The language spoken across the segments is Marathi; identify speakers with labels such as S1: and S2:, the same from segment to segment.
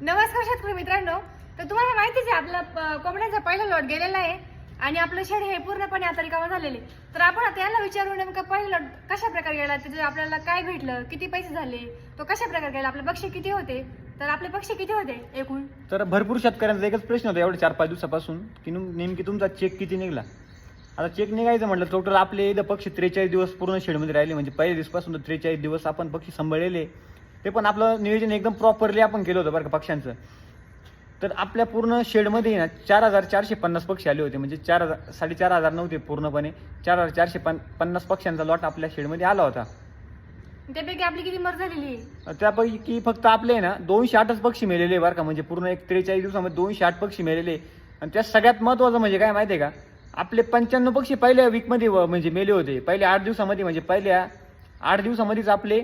S1: नमस्कार शेतकरी मित्रांनो. तर तुम्हाला माहितीच आहे आपला प- कोंबड्यांचा पहिला लॉट गेलेला आहे आणि आपलं शेड हे पूर्णपणे आता रिकामा झालेले तर आपण आता याला विचारू नेमकं पहिला लॉट कशा प्रकारे गेला तिथे आपल्याला काय भेटलं किती पैसे झाले तो कशा प्रकारे गेला आपले पक्षी किती होते तर आपले पक्षी किती होते एकूण?
S2: तर भरपूर शेतकऱ्यांचा एकच प्रश्न होता एवढे चार पाच दिवसापासून की नेमकी तुमचा चेक किती निघाला? आता चेक निघायचं म्हटलं टोटल आपले इथं पक्षी त्रेचाळीस दिवस पूर्ण शेडमध्ये राहिले म्हणजे पहिल्या दिवसपासून तर त्रेचाळीस दिवस आपण पक्षी सांभाळलेले. ते पण आपलं नियोजन एकदम प्रॉपरली आपण केलं होतं बरं का पक्ष्यांचं. तर आपल्या पूर्ण शेडमध्ये ना चार हजार चारशे पन्नास पक्षी आले होते. म्हणजे चार हजार साडेचार हजार नव्हते पूर्णपणे. चार हजार चारशे पन पन्नास पक्ष्यांचा लॉट आपल्या शेडमध्ये आला होता.
S1: त्यापैकी आपली किती मर झालेली
S2: त्यापैकी फक्त आपले ना दोनशे आठच पक्षी मेलेले बरं का. म्हणजे पूर्ण एक त्रेचाळीस दिवसामध्ये दोनशे आठ पक्षी मेलेले. आणि त्यात सगळ्यात महत्त्वाचं म्हणजे काय माहिती आहे का? आपले पंच्याण्णव पक्षी पहिल्या वीकमध्ये म्हणजे मेले होते. पहिल्या आठ दिवसामध्ये म्हणजे पहिल्या आठ दिवसामध्येच आपले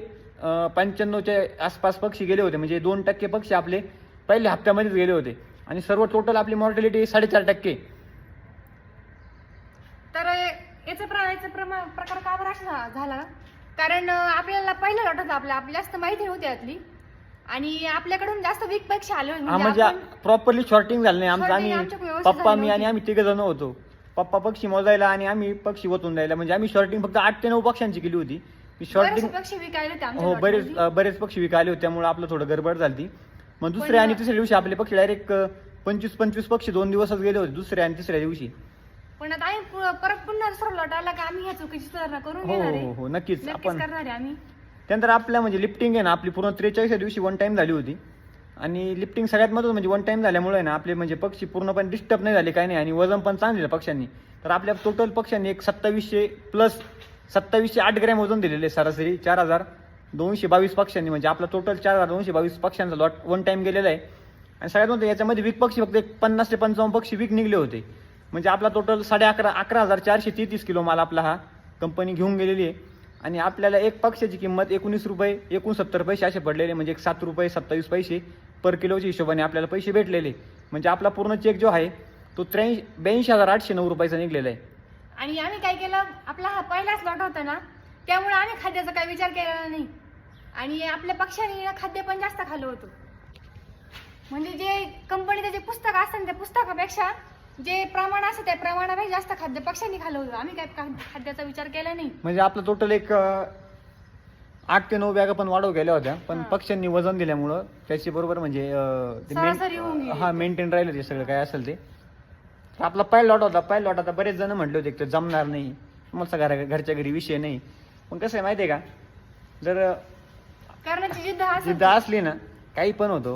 S2: पंच्याण्णवच्या आसपास पक्षी गेले होते. म्हणजे दोन टक्के पक्षी आपले पहिल्या हप्त्यामध्येच गेले होते. आणि सर्व टोटल आपली मॉर्टॅलिटी साडेचार टक्के.
S1: तर याचं प्र याचं प्रमा प्रकार का बरं असा झाला? कारण आपल्याला पहिलं लॉट होतं आपल्या जास्त माहिती नव्हती यातली आणि आपल्याकडून जास्त वीकपेक्षा आले.
S2: हा
S1: म्हणजे
S2: प्रॉपरली शॉर्टिंग झालं नाही. आमचं आम्ही
S1: व्यवस्थित
S2: पप्पा
S1: झाली
S2: मी आणि. आम्ही तिघ जण होतो. पप्पा पक्षी मोजायला आणि आम्ही पक्षी ओतून द्यायला. म्हणजे आम्ही शॉर्टिंग फक्त आठ ते नऊ पक्ष्यांची केली होती. शॉर्टिंग
S1: बरेचसे पक्षी विकायला होते आमच्या
S2: हो बरेच बरेच पक्षी विकायले होते त्यामुळे आपलं थोडं गडबड झाली मग दुसऱ्या आणि तिसऱ्या दिवशी आपले पक्षी डायरेक्ट पंचवीस पंचवीस पक्षी दोन दिवसच गेले होते दुसऱ्या आणि तिसऱ्या दिवशी.
S1: पण आता आम्ही पु- परत पुन्हा दुसरा लॉट आला का आम्ही ह्या चुकीची सुधारणा करून
S2: हो
S1: घेणार
S2: हो
S1: आहे
S2: हो नक्कीच
S1: नक्कीच
S2: आपण
S1: करणार आहे आम्ही.
S2: त्यानंतर आपल्या म्हणजे लिफ्टिंग आहे ना आपली पूर्ण त्रेचाळीसच्या दिवशी वन टाइम झाली होती. आणि लिफ्टिंग सगळ्यात महत्त्वाचं म्हणजे वन टाइम झाल्यामुळे ना आपले म्हणजे पक्षी पूर्णपणे डिस्टर्ब नाही झाले काही नाही. आणि वजन पण चांगलं पक्ष्यांनी. तर आपल्या टोटल पक्ष्यांनी एक सत्तावीसशे प्लस सत्तावीसशे आठ ग्रॅम वजन दिलेले सरासरी चार हजार दोनशे बावीस पक्ष्यांनी. म्हणजे आपला टोटल चार हजार दोनशे बावीस पक्ष्यांचा लॉट वन टाईम गेलेला आहे. आणि सगळ्यात महत्त्वाचं याच्यामध्ये वीक पक्षी फक्त एक पन्नास ते पंचावन्न पक्षी वीक निघले होते. म्हणजे आपला टोटल साडे अकरा अकरा हजार चारशे तेहतीस किलो माल आपला हा कंपनी घेऊन गेलेली आहे. आणि आपल्याला एक पक्षाची किंमत एकोणीस रुपये एकोणसत्तर पैसे असे पडलेले म्हणजे एक सात रुपये सत्तावीस पैसे पर किलोच्या हिशोबाने आपल्याला पैसे भेटलेले म्हणजे आपला पूर्ण चेक जो आहे तो त्र्याऐंशी ब्याऐंशी हजार आठशे नऊ रुपयाचा निघलेला आहे.
S1: आणि आम्ही काय केलं आपला हा पहिलाच लॉट होता ना त्यामुळे आम्ही खाद्याचा काही विचार केलेला नाही. आणि आपल्या पक्षाने खाद्य पण जास्त खाल्लं होतं. म्हणजे जे कंपनीचं जे पुस्तक असतं त्या पुस्तकापेक्षा जे प्रमाण असतं त्या प्रमाणापेक्षा जास्त खाद्य पक्षांनी खाल्लं होतं. आम्ही काय खाद्याचा विचार केला नाही.
S2: म्हणजे आपलं टोटल एक आठ ते नऊ बॅगा पण वाढव गेल्या होत्या. पण. पक्ष्यांनी वजन दिल्यामुळं त्याची बरोबर म्हणजे अं, ते
S1: सरासरी होऊन गेली.
S2: हा मेंटेन राहिलं ते सगळं. काय असेल ते. तर आपला पहिला लॉट होता पहिला लॉट आता बरेच जण म्हटले होते ते जमणार नाही. मस्त घरा घरच्या घरी विषय नाही. पण कसं आहे माहिती आहे का? जर
S1: करण्याची जिद्द असेल
S2: जिद्द असली ना काही पण होतो.